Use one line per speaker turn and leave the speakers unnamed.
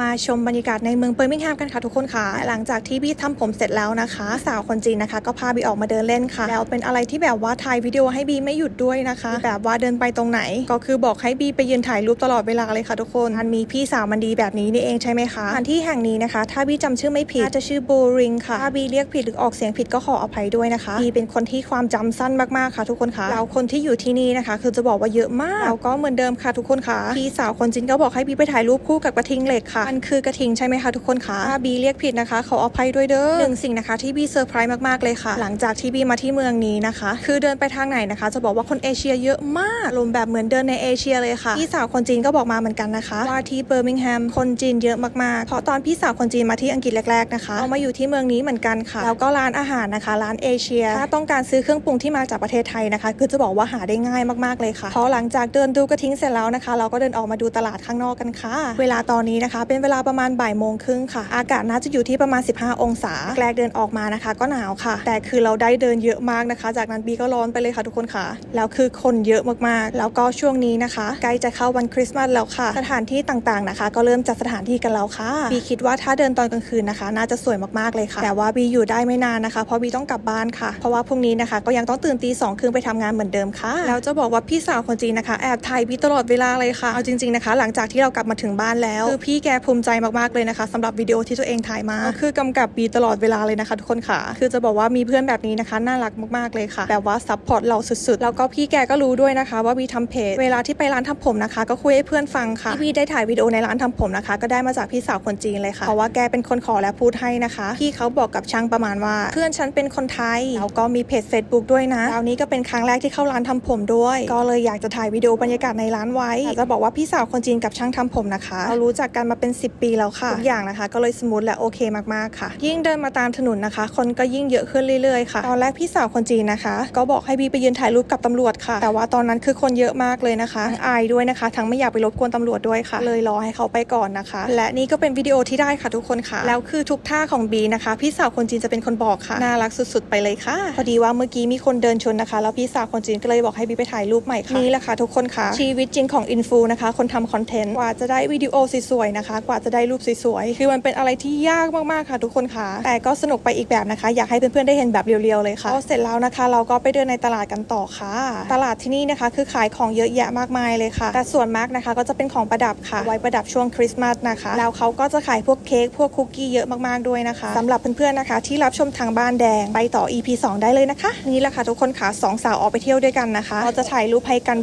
มาชมบรรยากาศในเมืองเบอร์มิงแฮมกันค่ะทุกคนค่ะ หลังจากที่บีทำผมเสร็จแล้วนะคะ สาวคนจีนนะคะ ก็พาบีออกมาเดินเล่นค่ะ แล้วเป็นอะไรที่แบบว่าถ่ายวิดีโอให้บีไม่หยุดด้วยนะคะ แบบว่าเดินไปตรงไหน ก็คือบอกให้บีไปยืนถ่ายรูปตลอดเวลาเลยค่ะทุกคนมันมีพี่สาวมันดีแบบนี้นี่เองใช่ไหมคะสถานที่แห่งนี้นะคะ ถ้าบีจำชื่อไม่ผิดจะชื่อโบริงค่ะถ้าบีเรียกผิดหรือออกเสียงผิดก็ขออภัยด้วยนะคะบีเป็นคนที่ความจำสั้นมากๆค่ะ ทุกคนค่ะแล้วคนที่อยู่ที่นี่นะคะ คือจะบอกว่าเยอะมากแล้วก็เหมือนเดิมค่ะทุกคนค่ะพี่สาวคนจีนก็บอกให้บีไปถ่ายรูปคู่กับกระทิงเหล็กค่ะมันคือกระทิงใช่ไหมคะทุกคนคะถ้าบีเรียกผิดนะคะขออภัยด้วยเด้อหนึ่งสิ่งนะคะที่บีเซอร์ไพรส์มากๆเลยค่ะ หลังจากที่บีมาที่เมืองนี้นะคะ คือเดินไปทางไหนนะคะ จะบอกว่าคนเอเชียเยอะมากลมแบบเหมือนเดินในเอเชียเลยค่ะพี่สาวคนจีนก็บอกมาเหมือนกันนะคะว่าที่เบอร์มิงแฮมคนจีนเยอะมากๆเพราะตอนพี่สาวคนจีนมาที่อังกฤษแรกๆนะคะเอามาอยู่ที่เมืองนี้เหมือนกันค่ะแล้วก็ร้านอาหารนะคะร้านเอเชียถ้าต้องการซื้อเครื่องปรุงที่มาจากประเทศไทยนะคะ คือจะบอกว่าหาได้ง่ายมากๆเลยค่ะพอหลังจากเดินดูกระทิงเสร็จแล้วนะคะ เราก็เดินออกมาดูตลาดข้างนอกกันค่ะ เวลาตอนนี้นะคะเป็นเวลาประมาณบ่ายโมงครึ่งค่ะ อากาศน่าจะอยู่ที่ประมาณ 15 องศาแรกเดินออกมานะคะ ก็หนาวค่ะ แต่คือเราได้เดินเยอะมากนะคะ จากนั้นบีก็ร้อนไปเลยค่ะทุกคนค่ะ แล้วคือคนเยอะมากๆ แล้วก็ช่วงนี้นะคะใกล้จะเข้าวันคริสต์มาสแล้วค่ะ สถานที่ต่างๆนะคะ ก็เริ่มจัดสถานที่กันแล้วค่ะ บีคิดว่าถ้าเดินตอนกลางคืนนะคะ น่าจะสวยมากๆเลยค่ะ แต่ว่าบีอยู่ได้ไม่นานนะคะ เพราะบีต้องกลับบ้านค่ะ เพราะว่าพรุ่งนี้นะคะ ก็ยังต้องตื่นตีสองครึ่งไปทำงานเหมือนเดิมค่ะ แล้วจะบอกว่าพี่สาวคนจีนนะคะแอบถ่ายบีตลอดเวลาเลยค่ะ เอาจริงๆนะคะ หลังจากที่เรากลับมาถึงบ้านแล้วคือพี่แกภูมิใจมากๆเลยนะคะสำหรับวิดีโอที่ตัวเองถ่ายมา คือกำกับบีตลอดเวลาเลยนะคะทุกคนค่ะ คือจะบอกว่ามีเพื่อนแบบนี้นะคะน่ารักมากๆเลยค่ะแบบว่าซัพพอร์ตเราสุดๆ แล้วก็พี่แกก็รู้ด้วยนะคะ ว่าบีทำเพจเวลาที่ไปร้านทำผมนะคะ ก็คุยให้เพื่อนฟังค่ะที่บีได้ถ่ายวิดีโอในร้านทำผมนะคะ ก็ได้มาจากพี่สาวคนจีนเลยค่ะเพราะว่าแกเป็นคนขอและพูดให้นะคะพี่เขาบอกกับช่างประมาณว่า เพื่อนฉันเป็นคนไทยแล้วก็มีเพจ Facebook ด้วยนะคราวนี้ก็เป็นครั้งแรกที่เข้าร้านทำผมด้วย ก็เลยอยากจะถ่ายวิดีโอบรรยากาศในร้านไว้จะบอกว่าพี่สาวคนจีนกับช่างทำผมนะคะเรารู้จักกันมาเป็น10 ปีแล้วค่ะทุกอย่างนะคะ ก็เลยสมูทและโอเคมากๆค่ะ ยิ่งเดินมาตามถนนนะคะ คนก็ยิ่งเยอะขึ้นเรื่อยๆค่ะตอนแรกพี่สาวคนจีนนะคะ ก็บอกให้บีไปยืนถ่ายรูปกับตำรวจค่ะ แต่ว่าตอนนั้นคือคนเยอะมากเลยนะคะทั้งอายด้วยนะคะ ทั้งไม่อยากไปรบกวนตำรวจด้วยค่ะ เลยรอให้เขาไปก่อนนะคะ และนี่ก็เป็นวิดีโอที่ได้ค่ะทุกคนค่ะ แล้วคือทุกท่าของบีนะคะพี่สาวคนจีนจะเป็นคนบอกค่ะน่ารักสุดๆ ไปเลยค่ะ พอดีว่าเมื่อกี้มีคนเดินชนนะคะ แล้วพี่สาวคนจีนก็เลยบอกให้บีไปถ่ายรูปใหม่ค่ะนี่แหละค่ะทุกคนค่ะชีวิตจริงของอินฟูนะคะ คนทำคอนเทนต์กว่าจะได้วิดีโอสวยๆนะคะกว่าจะได้รูปสวยๆ คือมันเป็นอะไรที่ยากมากๆค่ะทุกคนค่ะ แต่ก็สนุกไปอีกแบบนะคะ อยากให้เพื่อนๆได้เห็นแบบเรียวๆเลยค่ะก็เสร็จแล้วนะคะ เราก็ไปเดินในตลาดกันต่อค่ะ ตลาดที่นี่นะคะ คือขายของเยอะแยะมากมายเลยค่ะ แต่ส่วนมากนะคะ ก็จะเป็นของประดับค่ะ ไว้ประดับช่วงคริสต์มาสนะคะ แล้วเขาก็จะขายพวกเค้กพวกคุกกี้เยอะมากๆด้วยนะคะสำหรับเพื่อนๆนะคะ ที่รับชมทางบ้านแดงไปต่อ EP 2 ได้เลยนะคะ นี่แหละค่ะทุกคนค่ะสองสาวออกไปเที่ยวด้วยกันนะคะ เราจะถ่ายรูปให้กัน